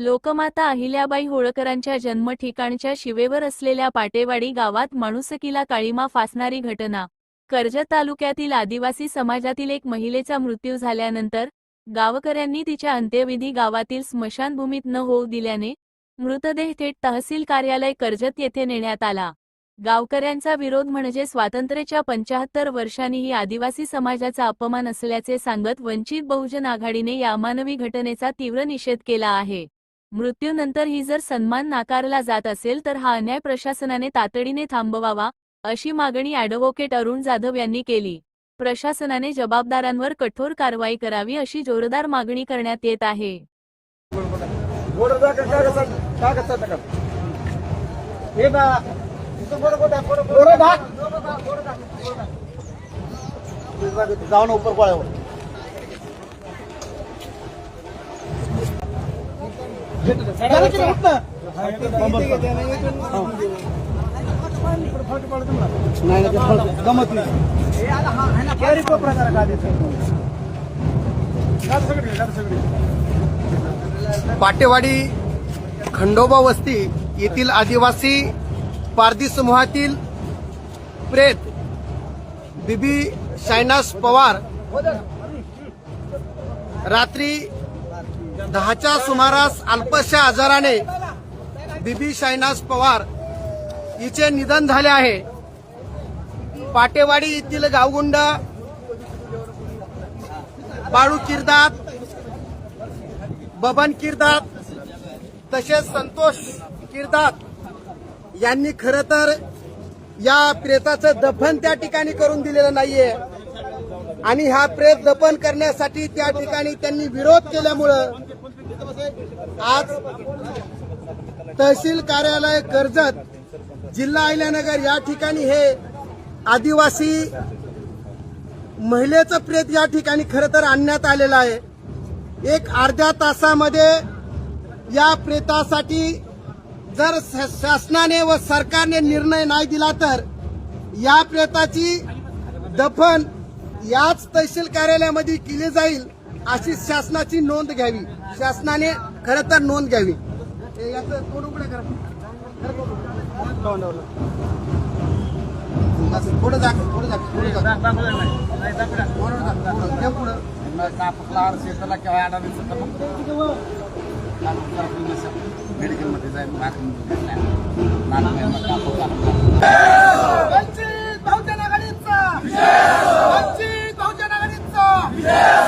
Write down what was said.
लोकमाता अहिल्याबाई होळकरांच्या जन्मठिकाणच्या शिवेवर असलेल्या पाटेवाडी गावात माणुसकीला काळीमा फासणारी घटना. कर्जत तालुक्यातील आदिवासी समाजातील एक महिलेचा मृत्यू झाल्यानंतर गावकऱ्यांनी तिच्या अंत्यविधी गावातील स्मशानभूमीत न होऊ दिल्याने मृतदेह थेट तहसील कार्यालय कर्जत येथे नेण्यात आला. गावकऱ्यांचा विरोध म्हणजे स्वातंत्र्याच्या पंचाहत्तर वर्षांनीही आदिवासी समाजाचा अपमान असल्याचे सांगत वंचित बहुजन आघाडीने या अमानवी घटनेचा तीव्र निषेध केला आहे. मृत्यूनंतरही जर सन्मान नाकारला जात असेल तर हा अन्याय प्रशासनाने तातडीने थांबवावा अशी मागणी अॅडव्होकेट अरुण जाधव यांनी केली. प्रशासनाने जबाबदारांवर कठोर कारवाई करावी अशी जोरदार मागणी करण्यात येत आहे. बोर्डर नाही. गमत नाही कोपरा जरा पाटेवाडी खंडोबा वस्ती येथील आदिवासी पारधी समूहातील प्रेत बीबी शायनास पवार रात्री दहाच्या सुमारास अल्पशा आजाराने बीबी शायनाज पवार हिचे निधन झाले आहे. पाटेवाडी येथील गावगुंड बाळू किरदात बबन किरदात तसेच संतोष किरदात यांनी खरं तर या प्रेताचं दफन त्या ठिकाणी करून दिलेलं नाहीये. आणि हा प्रेत दफन करण्यासाठी त्या ठिकाणी त्यांनी विरोध केल्यामुळं आज तहसील कार्यालय कर्जत जिल्हा अहिल्यानगर या ठिकाणी हे आदिवासी महिलेचं प्रेत या ठिकाणी खरं तर आणण्यात आलेलं आहे. एक अर्ध्या तासामध्ये या प्रेतासाठी जर शासनाने व सरकारने निर्णय नाही दिला तर या प्रेताची दफन याच तहसील कार्यालयामध्ये केली जाईल अशी शासनाची नोंद घ्यावी. शासनाने खरं तर नोंद घ्यावी. करा. तोंडावर. असं पुढं जा जा. मेडिकलमध्ये जाईल Yeah!